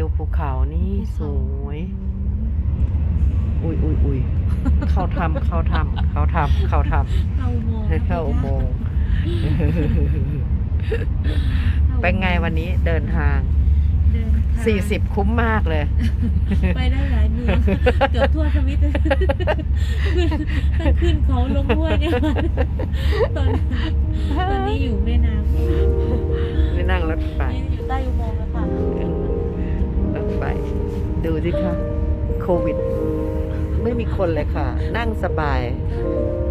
ดูภูเขานี่สวยอุ้ยอุ้ยอุ้ยเขาทำเขาทำเขาทำเขาทเข้าอุโมงค์ำเข้าอุโมงค์เป็นไงวันนี้เดินทางเดินทาง40คุ้มมากเลย ไปได้หลายเมืองเกือบทั่วสวิตขึ้นตั้งขึ้นเขาลงห้วยเนี่ยตอนตอนนี้อยู่แม่น้ำไม่นั่งรถไฟนี่อยู่ใต้อุโมงค์ ดูสิคะโควิด ไม่มีคนเลยค่ะ นั่งสบาย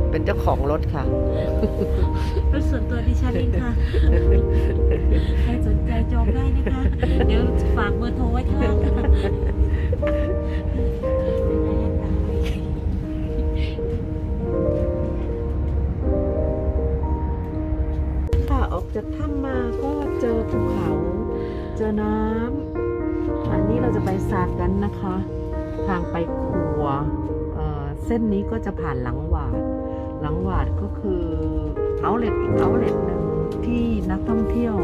เป็นเจ้าของรถค่ะ รถส่วนตัวดิฉันเองค่ะ ใครสนใจจองได้นะคะ เดี๋ยวฝากเบอร์โทรไว้ข้างล่างค่ะค่ะออกจากถ้ำมาก็เจอภูเขา เจอน้ำอั นนี้เราจะไปซากันนะคะ ทางไปครัวเเส้นนี้ก็จะผ่านหลังหวาด หลังหวาดก็คือเอาเล t อีกเอาเล t หนึ่งที่นักท่องเที่ยว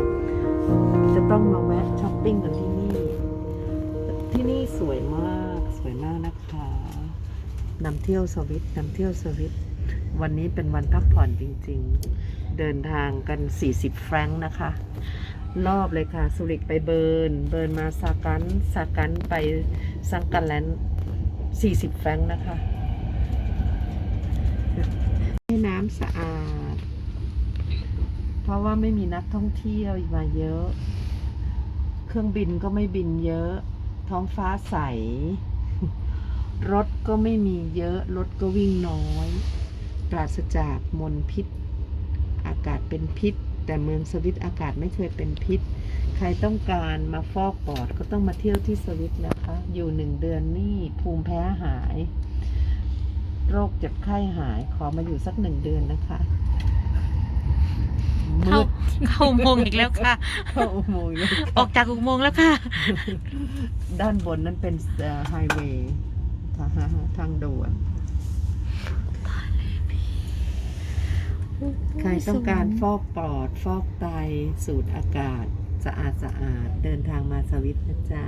จะต้องมาแวะช้อปปิ้งกันที่นี่ ที่นี่สวยมากสวยมากนะคะนำเที่ยวสวิตนำเที่ยวสวิตวันนี้เป็นวันพักผ่อนจริง ๆ เดินทางกัน 40 แฟรงค์นะคะ รอบเลยค่ะ สุริกไปเบิร์น เบิร์นมาซากันซากันไปซังกันแลนด์40แฟรงนะคะแม่น้ำสะอาด เพราะว่าไม่มีนักท่องเที่ยวมาเยอะ เครื่องบินก็ไม่บินเยอะ ท้องฟ้าใส รถก็ไม่มีเยอะ รถก็วิ่งน้อย ปราศจากมลพิษ อากาศเป็นพิษ แต่เมืองสวิตอากาศไม่เคยเป็นพิษ ใครต้องการมาฟอกปอดก็ต้องมาเที่ยวที่สวิตนะคะ อยู่หนึ่งเดือนนี่ภูมิแพ้หาย โรคเจ็บไข้หายขอมาอยู่สักหนึ่งเดือนนะคะมืเข้าดเข้าอุโมงค์อีกแล้วค่ะ เข้าอุโมงค์เลยออกจากอุโมงค์แล้วค่ะ ด้านบนนั้นเป็นไฮเวย์ทางด่วน ใครต้องการฟอกปอด ฟอกไต สูดอากาศ สะอาดสะอาด เดินทางมาสวิตนะจ๊ะ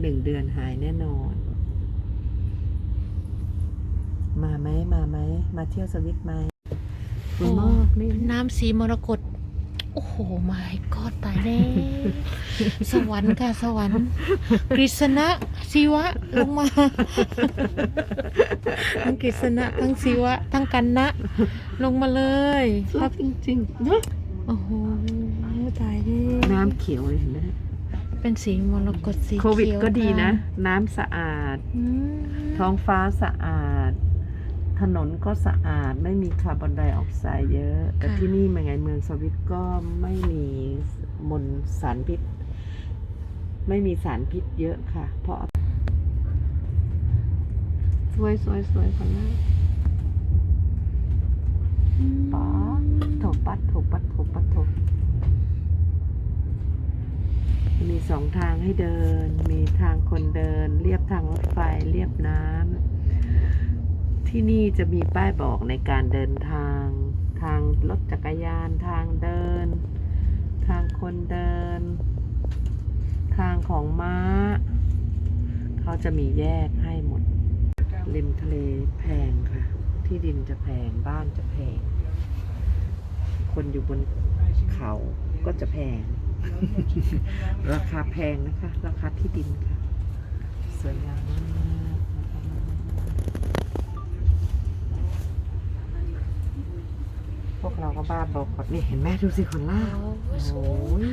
หนึ่งเดือนหายแน่นอน มาไหมมาไหม มาเที่ยวสวิตไหมคุณมอกนี่น้ำสีมรกตโอ้โหไม่กอดตายแล้ว สวรรค์ค่ะ สวรรค์กฤษณะ ศิวะลงมา ทั้งกฤษณะทั้งศิวะ ทั้งกันนะ ลงมาเลยชอบจริงๆนะโอ้โหตายแล้วน้ำเขียวเลยเห็นไหมเป็นสีมรกตสีโควิดเขียวก็ดีนะค่น้ำสะอาด อืมท้องฟ้าสะอาด ถนนก็สะอาดไม่มีคาร์บอนไดออกไซด์เยอะ แต่ที่นี่เป็นไงเมืองสวิตก็ไม่มีมลสารพิษ ไม่มีสารพิษเยอะค่ะ เพราะ สวยสวยสวยคนละป๋าโถปัดโถปัดโถปัดโถมีสองทางให้เดิน มีทางคนเดิน เรียบทางรถไฟ เรียบน้ำ ที่นี่จะมีป้ายบอกในการเดินทาง ทางรถจักรยาน ทางเดิน ทางคนเดิน ทางของม้า เขาจะมีแยก ริมทะเลแพงค่ะ ที่ดินจะแพงบ้านจะแพง คนอยู่บนเขาก็จะแพง ราคาแพงนะคะ ราคาที่ดินค่ะ สวยงามมากพวก เราก็บ้าบอกกดนี่เห็นแม่ดูสิคนล่าโอ้โอ้ยสโหวย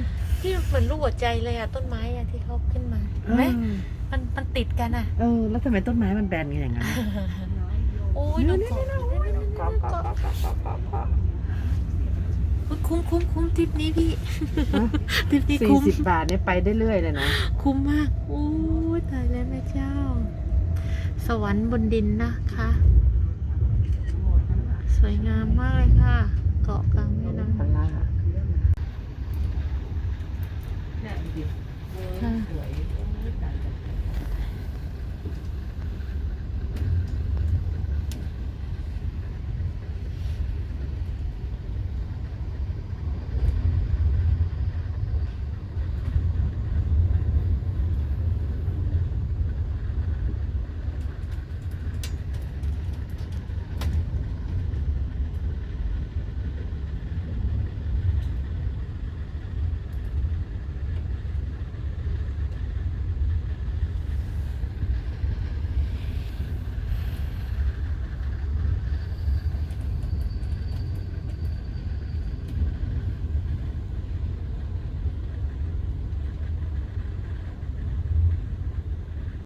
ที่เหมือนรูปหัวใจเลยอะต้นไม้อะที่เขาขึ้นมาเห็นไหมมันมันติดกันอะเออ แล้วทำไมต้นไม้มันแบนกันอย่างนั้นโอ้ยดูเกาะกรอบกรอบกรอบกรอบกรอบกรอบกรอบอุ๊ยคุ้มคุ้มคุ้มทริปนี้พี่ทริปนี้สี่คุ้มสิบบาทเนี่ยไปได้เรื่อยเลยนะ คุ้มมากโอ้ยตายแล้วแม่เจ้า สวรรค์บนดินนะคะ สวยงามมากเลยค่ะ เกาะกลางแม่น้ำ